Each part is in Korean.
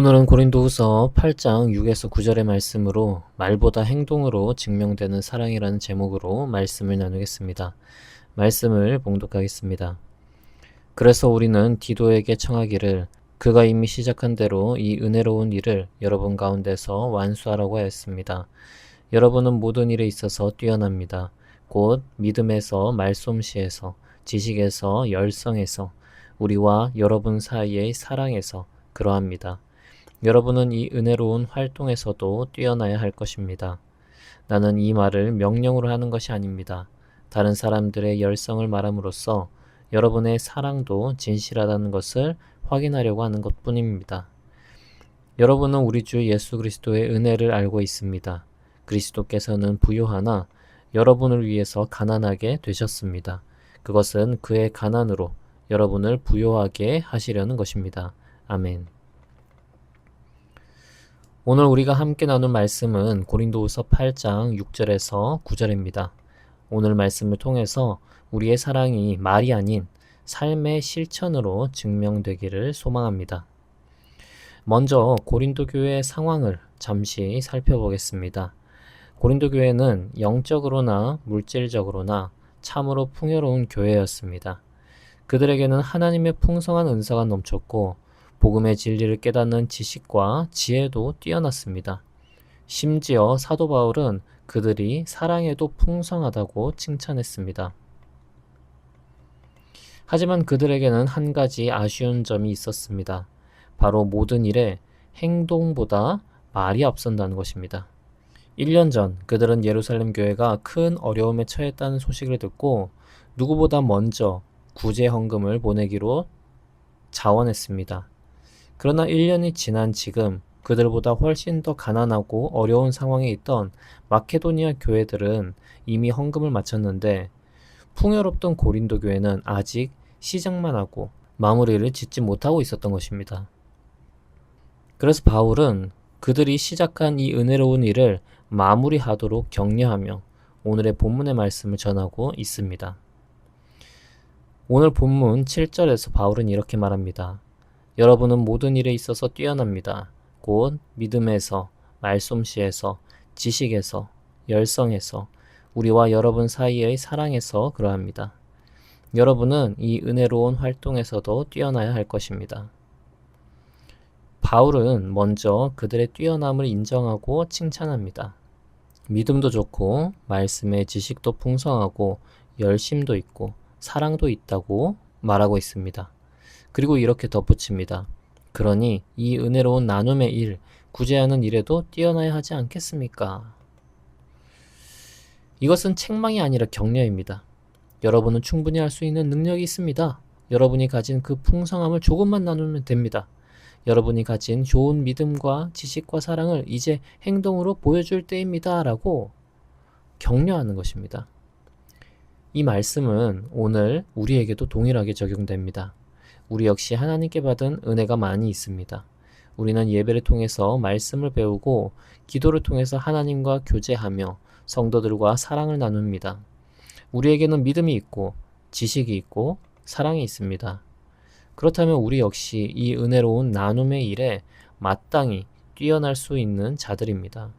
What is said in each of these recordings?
오늘은 고린도후서 8장 6에서 9절의 말씀으로 말보다 행동으로 증명되는 사랑이라는 제목으로 말씀을 나누겠습니다. 말씀을 봉독하겠습니다. 그래서 우리는 디도에게 청하기를 그가 이미 시작한 대로 이 은혜로운 일을 여러분 가운데서 완수하라고 하였습니다. 여러분은 모든 일에 있어서 뛰어납니다. 곧 믿음에서 말솜씨에서 지식에서 열성에서 우리와 여러분 사이의 사랑에서 그러합니다. 여러분은 이 은혜로운 활동에서도 뛰어나야 할 것입니다. 나는 이 말을 명령으로 하는 것이 아닙니다. 다른 사람들의 열성을 말함으로써 여러분의 사랑도 진실하다는 것을 확인하려고 하는 것 뿐입니다. 여러분은 우리 주 예수 그리스도의 은혜를 알고 있습니다. 그리스도께서는 부요하나 여러분을 위해서 가난하게 되셨습니다. 그것은 그의 가난으로 여러분을 부요하게 하시려는 것입니다. 아멘. 오늘 우리가 함께 나눈 말씀은 고린도후서 8장 6절에서 9절입니다. 오늘 말씀을 통해서 우리의 사랑이 말이 아닌 삶의 실천으로 증명되기를 소망합니다. 먼저 고린도 교회의 상황을 잠시 살펴보겠습니다. 고린도 교회는 영적으로나 물질적으로나 참으로 풍요로운 교회였습니다. 그들에게는 하나님의 풍성한 은사가 넘쳤고 복음의 진리를 깨닫는 지식과 지혜도 뛰어났습니다. 심지어 사도 바울은 그들이 사랑에도 풍성하다고 칭찬했습니다. 하지만 그들에게는 한 가지 아쉬운 점이 있었습니다. 바로 모든 일에 행동보다 말이 앞선다는 것입니다. 1년 전 그들은 예루살렘 교회가 큰 어려움에 처했다는 소식을 듣고 누구보다 먼저 구제 헌금을 보내기로 자원했습니다. 그러나 1년이 지난 지금 그들보다 훨씬 더 가난하고 어려운 상황에 있던 마케도니아 교회들은 이미 헌금을 마쳤는데 풍요롭던 고린도 교회는 아직 시작만 하고 마무리를 짓지 못하고 있었던 것입니다. 그래서 바울은 그들이 시작한 이 은혜로운 일을 마무리하도록 격려하며 오늘의 본문의 말씀을 전하고 있습니다. 오늘 본문 7절에서 바울은 이렇게 말합니다. 여러분은 모든 일에 있어서 뛰어납니다. 곧 믿음에서, 말솜씨에서, 지식에서, 열성에서, 우리와 여러분 사이의 사랑에서 그러합니다. 여러분은 이 은혜로운 활동에서도 뛰어나야 할 것입니다. 바울은 먼저 그들의 뛰어남을 인정하고 칭찬합니다. 믿음도 좋고, 말씀의 지식도 풍성하고, 열심도 있고, 사랑도 있다고 말하고 있습니다. 그리고 이렇게 덧붙입니다. 그러니 이 은혜로운 나눔의 일, 구제하는 일에도 뛰어나야 하지 않겠습니까? 이것은 책망이 아니라 격려입니다. 여러분은 충분히 할 수 있는 능력이 있습니다. 여러분이 가진 그 풍성함을 조금만 나누면 됩니다. 여러분이 가진 좋은 믿음과 지식과 사랑을 이제 행동으로 보여줄 때입니다. 라고 격려하는 것입니다. 이 말씀은 오늘 우리에게도 동일하게 적용됩니다. 우리 역시 하나님께 받은 은혜가 많이 있습니다. 우리는 예배를 통해서 말씀을 배우고 기도를 통해서 하나님과 교제하며 성도들과 사랑을 나눕니다. 우리에게는 믿음이 있고 지식이 있고 사랑이 있습니다. 그렇다면 우리 역시 이 은혜로운 나눔의 일에 마땅히 뛰어날 수 있는 자들입니다.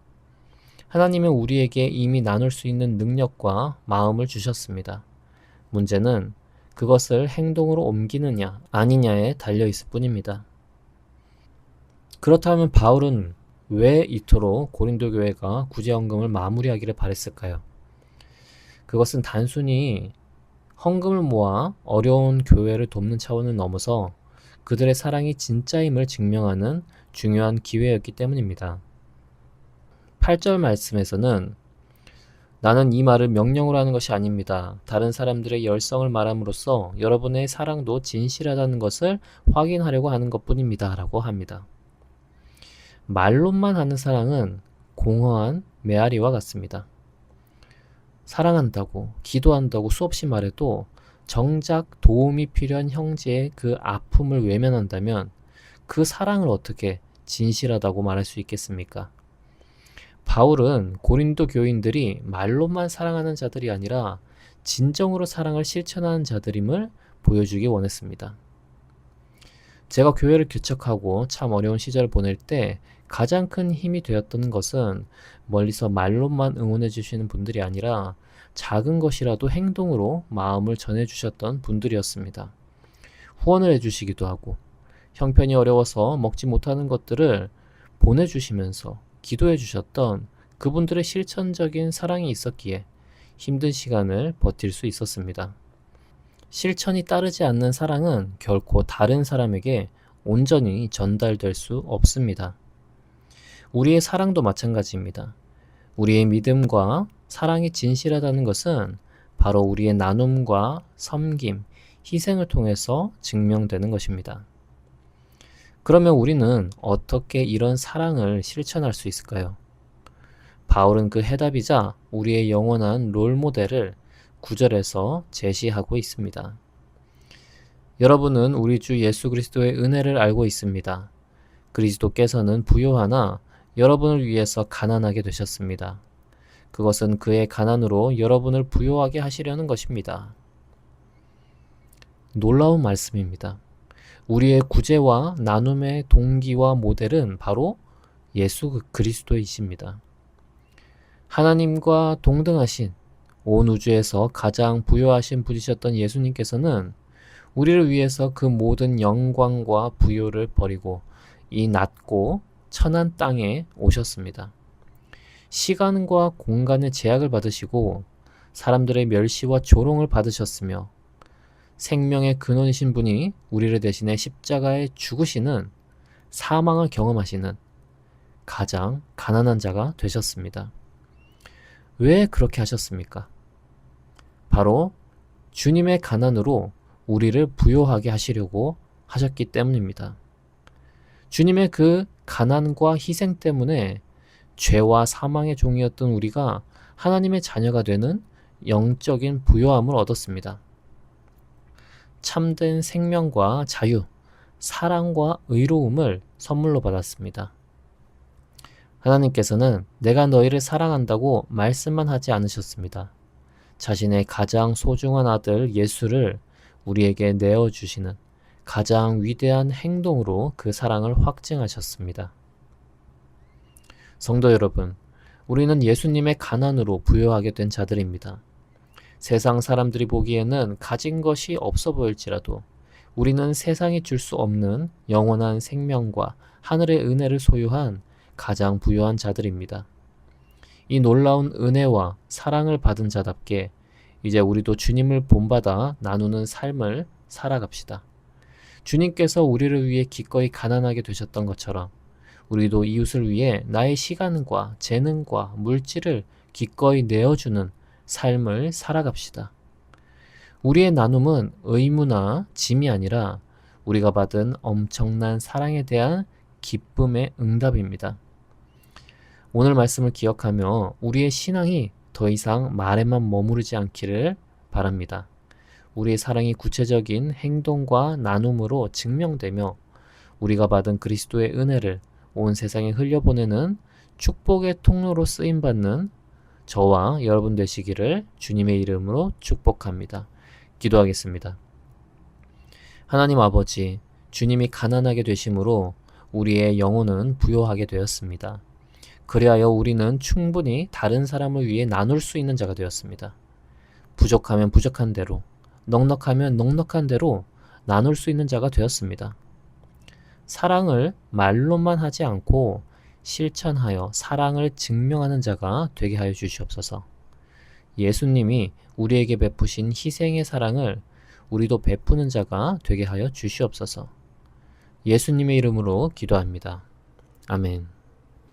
하나님은 우리에게 이미 나눌 수 있는 능력과 마음을 주셨습니다. 문제는 그것을 행동으로 옮기느냐 아니냐에 달려 있을 뿐입니다. 그렇다면 바울은 왜 이토록 고린도 교회가 구제헌금을 마무리하기를 바랬을까요? 그것은 단순히 헌금을 모아 어려운 교회를 돕는 차원을 넘어서 그들의 사랑이 진짜임을 증명하는 중요한 기회였기 때문입니다. 8절 말씀에서는 나는 이 말을 명령으로 하는 것이 아닙니다. 다른 사람들의 열성을 말함으로써 여러분의 사랑도 진실하다는 것을 확인하려고 하는 것 뿐입니다. 라고 합니다. 말로만 하는 사랑은 공허한 메아리와 같습니다. 사랑한다고, 기도한다고 수없이 말해도 정작 도움이 필요한 형제의 그 아픔을 외면한다면 그 사랑을 어떻게 진실하다고 말할 수 있겠습니까? 바울은 고린도 교인들이 말로만 사랑하는 자들이 아니라 진정으로 사랑을 실천하는 자들임을 보여주기 원했습니다. 제가 교회를 개척하고 참 어려운 시절을 보낼 때 가장 큰 힘이 되었던 것은 멀리서 말로만 응원해 주시는 분들이 아니라 작은 것이라도 행동으로 마음을 전해 주셨던 분들이었습니다. 후원을 해 주시기도 하고 형편이 어려워서 먹지 못하는 것들을 보내 주시면서 기도해 주셨던 그분들의 실천적인 사랑이 있었기에 힘든 시간을 버틸 수 있었습니다. 실천이 따르지 않는 사랑은 결코 다른 사람에게 온전히 전달될 수 없습니다. 우리의 사랑도 마찬가지입니다. 우리의 믿음과 사랑이 진실하다는 것은 바로 우리의 나눔과 섬김, 희생을 통해서 증명되는 것입니다. 그러면 우리는 어떻게 이런 사랑을 실천할 수 있을까요? 바울은 그 해답이자 우리의 영원한 롤 모델을 구절에서 제시하고 있습니다. 여러분은 우리 주 예수 그리스도의 은혜를 알고 있습니다. 그리스도께서는 부요하나 여러분을 위해서 가난하게 되셨습니다. 그것은 그의 가난으로 여러분을 부요하게 하시려는 것입니다. 놀라운 말씀입니다. 우리의 구제와 나눔의 동기와 모델은 바로 예수 그리스도이십니다. 하나님과 동등하신 온 우주에서 가장 부요하신 분이셨던 예수님께서는 우리를 위해서 그 모든 영광과 부요를 버리고 이 낮고 천한 땅에 오셨습니다. 시간과 공간의 제약을 받으시고 사람들의 멸시와 조롱을 받으셨으며 생명의 근원이신 분이 우리를 대신해 십자가에 죽으시는 사망을 경험하시는 가장 가난한 자가 되셨습니다. 왜 그렇게 하셨습니까? 바로 주님의 가난으로 우리를 부요하게 하시려고 하셨기 때문입니다. 주님의 그 가난과 희생 때문에 죄와 사망의 종이었던 우리가 하나님의 자녀가 되는 영적인 부요함을 얻었습니다. 참된 생명과 자유, 사랑과 의로움을 선물로 받았습니다. 하나님께서는 내가 너희를 사랑한다고 말씀만 하지 않으셨습니다. 자신의 가장 소중한 아들 예수를 우리에게 내어주시는 가장 위대한 행동으로 그 사랑을 확증하셨습니다. 성도 여러분, 우리는 예수님의 가난으로 부여하게 된 자들입니다. 세상 사람들이 보기에는 가진 것이 없어 보일지라도 우리는 세상이 줄 수 없는 영원한 생명과 하늘의 은혜를 소유한 가장 부유한 자들입니다. 이 놀라운 은혜와 사랑을 받은 자답게 이제 우리도 주님을 본받아 나누는 삶을 살아갑시다. 주님께서 우리를 위해 기꺼이 가난하게 되셨던 것처럼 우리도 이웃을 위해 나의 시간과 재능과 물질을 기꺼이 내어주는 삶을 살아갑시다. 우리의 나눔은 의무나 짐이 아니라 우리가 받은 엄청난 사랑에 대한 기쁨의 응답입니다. 오늘 말씀을 기억하며 우리의 신앙이 더 이상 말에만 머무르지 않기를 바랍니다. 우리의 사랑이 구체적인 행동과 나눔으로 증명되며 우리가 받은 그리스도의 은혜를 온 세상에 흘려보내는 축복의 통로로 쓰임받는 저와 여러분 되시기를 주님의 이름으로 축복합니다. 기도하겠습니다. 하나님 아버지, 주님이 가난하게 되심으로 우리의 영혼은 부요하게 되었습니다. 그리하여 우리는 충분히 다른 사람을 위해 나눌 수 있는 자가 되었습니다. 부족하면 부족한 대로, 넉넉하면 넉넉한 대로 나눌 수 있는 자가 되었습니다. 사랑을 말로만 하지 않고 실천하여 사랑을 증명하는 자가 되게 하여 주시옵소서. 예수님이 우리에게 베푸신 희생의 사랑을 우리도 베푸는 자가 되게 하여 주시옵소서. 예수님의 이름으로 기도합니다. 아멘.